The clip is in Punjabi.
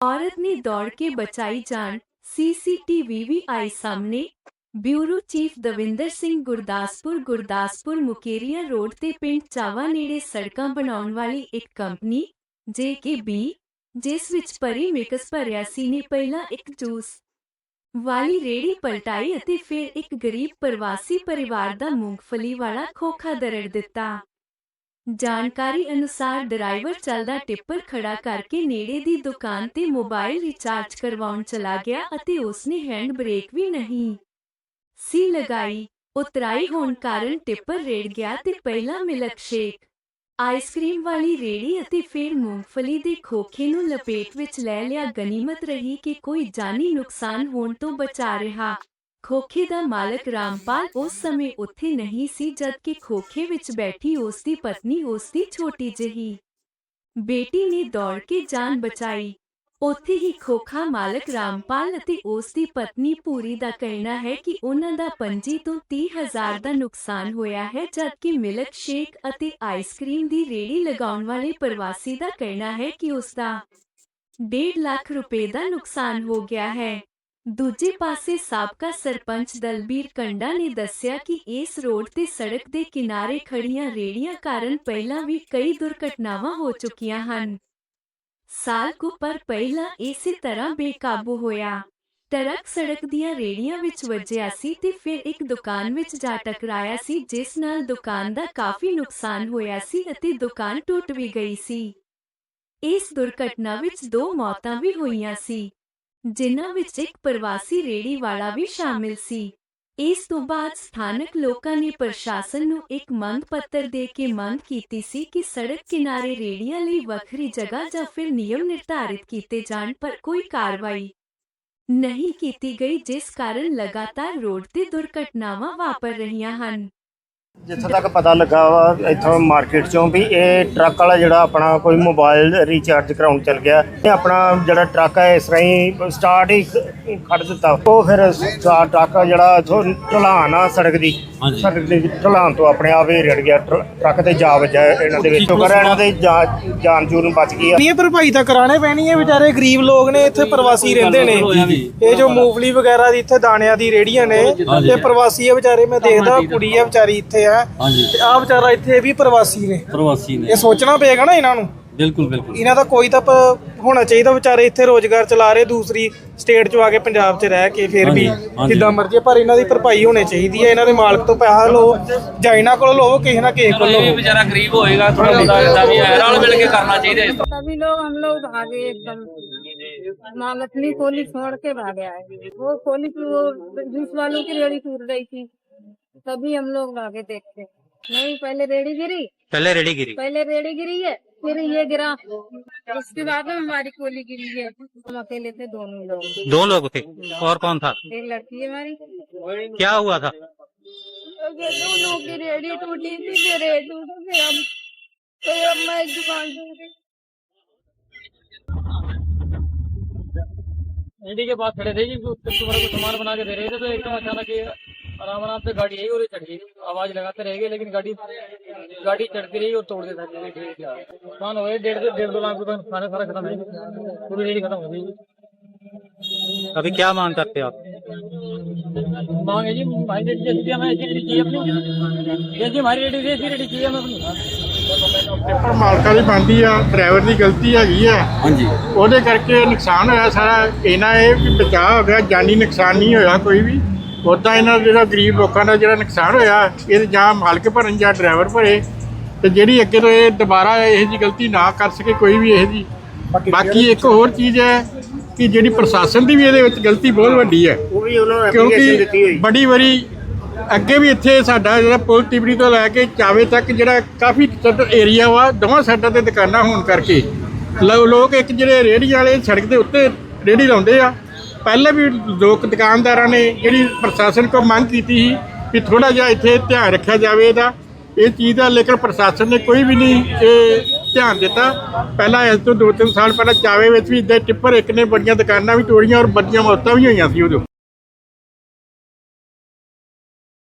औरत ने दौड़ के बचाई जान सीसीटीवी भी आई सामने bureau chief Davinder Singh Gurdaspur Gurdaspur Mukerian road ਤੇ ਪਿੰਡ ਚਾਵਾ ਨੇੜੇ ਸੜਕਾਂ ਬਣਾਉਣ ਵਾਲੀ ਇੱਕ ਕੰਪਨੀ ਜੇਕੇਬੀ ਜਿਸ ਵਿੱਚ ਪਰੀ ਮਿਕਸ ਭਰਿਆ ਸੀ ਨੇ ਪਹਿਲਾਂ ਇੱਕ ਜੂਸ ਵਾਲੀ ਰੇੜੀ ਪਲਟਾਈ ਅਤੇ ਫਿਰ ਇੱਕ ਗਰੀਬ ਪ੍ਰਵਾਸੀ ਪਰਿਵਾਰ ਦਾ ਮੂੰਗਫਲੀ ਵਾਲਾ ਖੋਖਾ ਦਰੜ ਦਿੱਤਾ ਜਾਣਕਾਰੀ ਅਨੁਸਾਰ ਡਰਾਈਵਰ ਚੱਲਦਾ ਟਿੱਪਰ ਖੜਾ ਕਰਕੇ ਨੇੜੇ ਦੀ ਦੁਕਾਨ ਤੇ ਮੋਬਾਈਲ ਰਿਚਾਰਜ ਕਰਵਾਉਣ ਚਲਾ ਗਿਆ ਅਤੇ ਉਸਨੇ ਹੈਂਡ ਬ੍ਰੇਕ ਵੀ ਨਹੀਂ। ਸੀ ਲਗਾਈ ਉਤਰਾਈ ਹੋਣ ਕਾਰਨ ਟਿੱਪਰ ਰੇੜ ਗਿਆ ਤੇ ਪਹਿਲਾਂ ਮਿਲਕ ਸ਼ੇਕ ਆਈਸਕ੍ਰੀਮ ਵਾਲੀ ਰੇੜੀ ਅਤੇ ਫਿਰ ਮੂੰਗਫਲੀ ਦੇ ਖੋਖੇ ਨੂੰ ਲਪੇਟ ਵਿੱਚ ਲੈ ਲਿਆ। ਗਨੀਮਤ ਰਹੀ ਕਿ ਕੋਈ ਜਾਨੀ ਨੁਕਸਾਨ ਹੋਣ ਤੋਂ ਬਚਾ ਰਿਹਾ। ਖੋਖੇ ਦਾ ਮਾਲਕ ਰਾਮਪਾਲ ਉਸ ਸਮੇਂ ਉੱਥੇ ਨਹੀਂ ਸੀ ਜਦਕਿ ਖੋਖੇ ਵਿੱਚ ਬੈਠੀ ਉਸ ਦੀ ਪਤਨੀ ਉਸ ਦੀ ਛੋਟੀ ਜਿਹੀ ਬੇਟੀ ਨੇ ਦੌੜ ਕੇ ਜਾਨ ਬਚਾਈ। ਉੱਥੇ ਹੀ ਖੋਖਾ ਮਾਲਕ ਰਾਮਪਾਲ ਅਤੇ ਉਸ ਦੀ ਪਤਨੀ ਪੂਰੀ ਦਾ ਕਹਿਣਾ ਹੈ ਕਿ ਉਹਨਾਂ ਦਾ 25 ਤੋਂ 30 ਹਜ਼ਾਰ ਦਾ ਨੁਕਸਾਨ ਹੋਇਆ ਹੈ ਜਦਕਿ ਮਿਲਕ ਸ਼ੇਕ ਅਤੇ ਆਈਸਕ੍ਰੀਮ ਦੀ ਰੇੜੀ ਲਗਾਉਣ ਵਾਲੇ ਪ੍ਰਵਾਸੀ ਦਾ ਕਹਿਣਾ ਹੈ ਕਿ ਉਸ ਦਾ 1.5 ਲੱਖ ਰੁਪਏ ਦਾ ਨੁਕਸਾਨ ਹੋ ਗਿਆ ਹੈ। ਦੂਜੇ ਪਾਸੇ ਸਾਬਕਾ ਸਰਪੰਚ ਦਲਬੀਰ ਕੰਡਾ ਨੇ ਦੱਸਿਆ ਕਿ ਇਸ ਰੋਡ ਤੇ ਸੜਕ ਦੇ ਕਿਨਾਰੇ ਖੜੀਆਂ ਰੇੜੀਆਂ ਕਾਰਨ ਪਹਿਲਾਂ ਵੀ ਕਈ ਦੁਰਘਟਨਾਵਾਂ ਹੋ ਚੁੱਕੀਆਂ ਹਨ। ਸਾਲ ਕੁ ਪਰ ਪਹਿਲਾਂ ਇਸੇ ਤਰ੍ਹਾਂ ਬੇਕਾਬੂ ਹੋਇਆ। ਟਰੱਕ ਸੜਕ ਦੀਆਂ ਰੇੜੀਆਂ ਵਿੱਚ ਵੱਜਿਆ ਸੀ ਤੇ ਫਿਰ ਇੱਕ ਦੁਕਾਨ ਵਿੱਚ ਜਾ ਟਕਰਾਇਆ ਸੀ, ਜਿਸ ਨਾਲ ਦੁਕਾਨ ਦਾ ਕਾਫੀ ਨੁਕਸਾਨ ਹੋਇਆ ਸੀ ਅਤੇ ਦੁਕਾਨ ਟੁੱਟ ਵੀ ਗਈ ਸੀ। ਇਸ ਦੁਰਘਟਨਾ ਵਿੱਚ ਦੋ ਮੌਤਾਂ ਵੀ ਹੋਈਆਂ ਸੀ। ਜਿਨ੍ਹਾਂ ਵਿੱਚ ਇੱਕ ਪ੍ਰਵਾਸੀ ਰੇੜੀ ਵਾਲਾ ਵੀ ਸ਼ਾਮਿਲ ਸੀ। ਇਸ ਤੋਂ ਬਾਅਦ ਸਥਾਨਕ ਲੋਕਾਂ ਨੇ ਪ੍ਰਸ਼ਾਸਨ ਨੂੰ ਇੱਕ ਮੰਗ ਪੱਤਰ ਦੇ ਕੇ ਮੰਗ ਕੀਤੀ ਸੀ ਕਿ ਸੜਕ ਕਿਨਾਰੇ ਰੇੜੀਆਂ ਲਈ ਵੱਖਰੀ ਜਗ੍ਹਾ ਜਾਂ ਫਿਰ ਨਿਯਮ ਨਿਰਧਾਰਿਤ ਕੀਤੇ ਜਾਣ, ਪਰ ਕੋਈ ਕਾਰਵਾਈ ਨਹੀਂ ਕੀਤੀ ਗਈ, ਜਿਸ ਕਾਰਨ ਲਗਾਤਾਰ ਰੋਡ ਤੇ ਦੁਰਘਟਨਾਵਾਂ ਵਾਪਰ ਰਹੀਆਂ ਹਨ। ਜਿੱਥੋਂ ਤੱਕ ਪਤਾ ਲੱਗਾ ਵਾ ਇੱਥੋਂ ਮਾਰਕੀਟ ਚੋਂ ਵੀ ਇਹ ਟਰੱਕ ਵਾਲਾ ਜਿਹੜਾ ਆਪਣਾ ਕੋਈ ਮੋਬਾਈਲ ਰੀਚਾਰਜ ਕਰਾਉਣ ਚਲ ਗਿਆ। ਇਹ ਆਪਣਾ ਜਿਹੜਾ ਟਰੱਕ ਹੈ ਇਸ ਰਾਹੀਂ ਸਟਾਰਟ ਹੀ ਖੜ ਦਿੱਤਾ। ਉਹ ਫਿਰ ਸਟਾਰ ਟਰੱਕ ਜਿਹੜਾ ਇੱਥੋਂ ਢਲਾਨ ਆ ਸੜਕ ਦੀ। ਸੜਕ ਦੀ ਢਲਾਨ ਤੋਂ ਆਪਣੇ ਆਪ ਹੀ ਰੜ ਗਿਆ ਟਰ- ਟਰੱਕ ਤੇ ਜਾ ਵੱਜਾ ਇਹਨਾਂ ਦੇ ਵਿੱਚ। ਸ਼ੁਕਰ ਹੈ ਇਹਨਾਂ ਦੇ ਜਾ- ਜਾਨ ਜੂਨ ਬਚ ਗਈ ਆ। ਨਹੀਂ ਇਹ ਭਰਪਾਈ ਤਾਂ ਕਰਾਣੇ ਪੈਣੀ ਹੈ ਵਿਚਾਰੇ ਗਰੀਬ ਲੋਕ ਨੇ ਇੱਥੇ ਪ੍ਰਵਾਸੀ ਰਹਿੰਦੇ ਨੇ। ਇਹ ਜੋ ਮੂੰਗਫਲੀ ਵਗੈਰਾ ਦੀ ਇੱਥੇ ਦਾਣਿਆਂ ਦੀ ਰੇੜੀਆਂ ਨੇ। ਇਹ ਪ੍ਰਵਾਸੀ ਆ ਵਿਚਾਰੇ ਮੈਂ ਦੇਖਦਾ ਕੁੜੀ ਆ ਵਿਚਾਰੀ ਇੱਥੇ। ਆ ਹਾਂਜੀ ਤੇ ਆ ਵਿਚਾਰਾ ਇੱਥੇ ਵੀ ਪ੍ਰਵਾਸੀ ਨੇ ਪ੍ਰਵਾਸੀ ਨੇ ਇਹ ਸੋਚਣਾ ਪਏਗਾ ਨਾ ਇਹਨਾਂ ਨੂੰ ਬਿਲਕੁਲ ਬਿਲਕੁਲ ਇਹਨਾਂ ਦਾ ਕੋਈ ਤਾਂ ਪ- ਹੋਣਾ ਚਾਹੀਦਾ ਵਿਚਾਰੇ ਇੱਥੇ ਰੋਜ਼ਗਾਰ ਚਲਾ ਰਹੇ ਦੂਸਰੀ ਸਟੇਟ 'ਚ ਆ ਕੇ ਪੰਜਾਬ 'ਚ ਰਹਿ ਕੇ ਫਿਰ ਵੀ ਹਾਂਜੀ, ਹਾਂਜੀ। ਜਿੱਦਾਂ ਮਰਜ਼ੀ ਪਰ ਇਹਨਾਂ ਦੀ ਭਰਪਾਈ ਹੋਣੀ ਚਾਹੀਦੀ ਹੈ ਇਹਨਾਂ ਦੇ ਮਾਲਕ ਤੋਂ ਪੈਸਾ ਲਓ ਜਾਂ ਇਹਨਾਂ ਕੋਲੋਂ ਲਓ ਕਿਸੇ ਨਾ ਕਿਸੇ ਕੋਲੋਂ ਇਹ ਵੀ ਲਓ ਵਿਚਾਰਾ ਗਰੀਬ ਹੋਏਗਾ ਥੋੜਾ ਬਹੁਤਾ ਇਦਾਂ ਵੀ ਹੈ ਰਲ ਮਿਲ ਕੇ ਕਰਨਾ ਚਾਹੀਦਾ ਇਸ ਤਰ੍ਹਾਂ सभी लोग हम लोग भागे एकदम माँ मछली खोली छोड़ के भागे आए वो खोली थी वो जूस वालों की रेड़ी टूट रही थी तभी हम लोग आगे देखते नहीं पहले रेड़ी गिरी। पहले रेडी गिरी। पहले रेड़ी गिरी है फिर ये गिरा। उसके बाद में हमारी कोली गिरी है। हम अकेले थे दोनों लोग। दो लोग थे? और कौन था? एक लड़की है हमारी। क्या हुआ था? दोनों की रेड़ी टूटी थी फिर रेड़ी फिर हम फिर अब मैं दुकान रेडी के पास खड़े थे जी उसके तुम्हारे को सामान बना के दे रहे थे तो एकदम अचानक ये आराम आराम से गाड़ी आई और ये चढ़ गई आवाज लगाते रह गए लेकिन गाड़ी गाड़ी चढ़ती रही और तोड़ देता रही ठीक है नुकसान हो गए डेढ़ से डेढ़ दो लाख रुपए सारे सारा खत्म है पूरी रेडी खत्म हो गई अभी क्या मांग करते हो आप मांग है जी भाई रेडी जैसी हमें ऐसी रेडी चाहिए अपनी जैसी हमारी रेडी थी ऐसी रेडी चाहिए हमें अपनी ਪਰ ਮਾਲਕਾਂ ਦੀ ਬਣਦੀ ਆ ਡਰਾਈਵਰ ਦੀ ਗਲਤੀ ਹੈਗੀ ਆ ਹਾਂਜੀ ਉਹਦੇ ਕਰਕੇ ਨੁਕਸਾਨ ਹੋਇਆ ਸਾਰਾ ਇਹਨਾਂ ਇਹ ਵੀ ਬਚਾਅ ਹੋ ਗਿਆ ਜਾਨੀ ਨੁਕਸਾਨ ਨਹੀਂ ਹੋਇਆ ਕੋਈ ਵੀ ਉਦਾਂ ਇਹਨਾਂ ਦਾ ਜਿਹੜਾ ਗਰੀਬ ਲੋਕਾਂ ਦਾ ਜਿਹੜਾ ਨੁਕਸਾਨ ਹੋਇਆ ਇਹ ਜਾਂ ਮਾਲਕ ਭਰਨ ਜਾਂ ਡਰਾਈਵਰ ਭਰੇ ਤੇ ਜਿਹੜੀ ਅੱਗੇ ਤੋਂ ਇਹ ਦੁਬਾਰਾ ਇਹੋ ਜੀ ਗਲਤੀ ਨਾ ਕਰ ਸਕੇ ਕੋਈ ਵੀ ਇਹੋ ਜੀ ਬਾਕੀ ਇੱਕ ਹੋਰ ਚੀਜ਼ ਹੈ ਕਿ ਜਿਹੜੀ ਪ੍ਰਸ਼ਾਸਨ ਦੀ ਵੀ ਇਹਦੇ ਵਿੱਚ ਗਲਤੀ ਬਹੁਤ ਵੱਡੀ ਹੈ। ਉਹ ਵੀ ਉਹਨਾਂ ਨੂੰ ਐਪਲੀਕੇਸ਼ਨ ਦਿੱਤੀ ਕਿਉਂਕਿ ਹੋਈ। ਬੜੀ ਵਾਰੀ ਅੱਗੇ ਵੀ ਇੱਥੇ ਸਾਡਾ ਜਿਹੜਾ ਪੁਲ ਟਿਬੜੀ ਤੋਂ ਲੈ ਕੇ ਚਾਵੇ ਤੱਕ ਜਿਹੜਾ ਕਾਫੀ ਏਰੀਆ ਵਾ ਦੋਵਾਂ ਸਾਈਡਾਂ ਤੇ ਦੁਕਾਨਾਂ ਹੋਣ ਕਰਕੇ ਲੋਕ ਇੱਕ ਜਿਹੜੇ ਰੇਹੜੀਆਂ ਵਾਲੇ ਸੜਕ ਦੇ ਉੱਤੇ ਰੇਹੜੀ ਲਾਉਂਦੇ ਆ ਪਹਿਲਾਂ ਵੀ ਲੋਕ ਦੁਕਾਨਦਾਰਾਂ ਨੇ ਜਿਹੜੀ ਪ੍ਰਸ਼ਾਸਨ ਕੋਲ ਮੰਗ ਕੀਤੀ ਸੀ ਵੀ ਥੋੜਾ ਜਿਹਾ ਇੱਥੇ ਧਿਆਨ ਰੱਖਿਆ ਜਾਵੇ ਇਹਦਾ। ਇਹ ਚੀਜ਼ ਦਾ ਲੇਕਿਨ ਪ੍ਰਸ਼ਾਸਨ ਨੇ ਕੋਈ ਵੀ ਨਹੀਂ ਇਹ ਧਿਆਨ ਦਿੱਤਾ। ਪਹਿਲਾਂ ਇਸ ਤੋਂ 2-3 ਸਾਲ ਪਹਿਲਾਂ ਚਾਵੇ ਵਿੱਚ ਵੀ ਇਦਾਂ ਟਿੱਪਰ ਇੱਕ ਨੇ ਬੜੀਆਂ ਦੁਕਾਨਾਂ ਵੀ ਤੋੜੀਆਂ ਔਰ ਵੱਡੀਆਂ ਮੌਤਾਂ ਵੀ ਹੋਈਆਂ ਸੀ ਉਦੋਂ।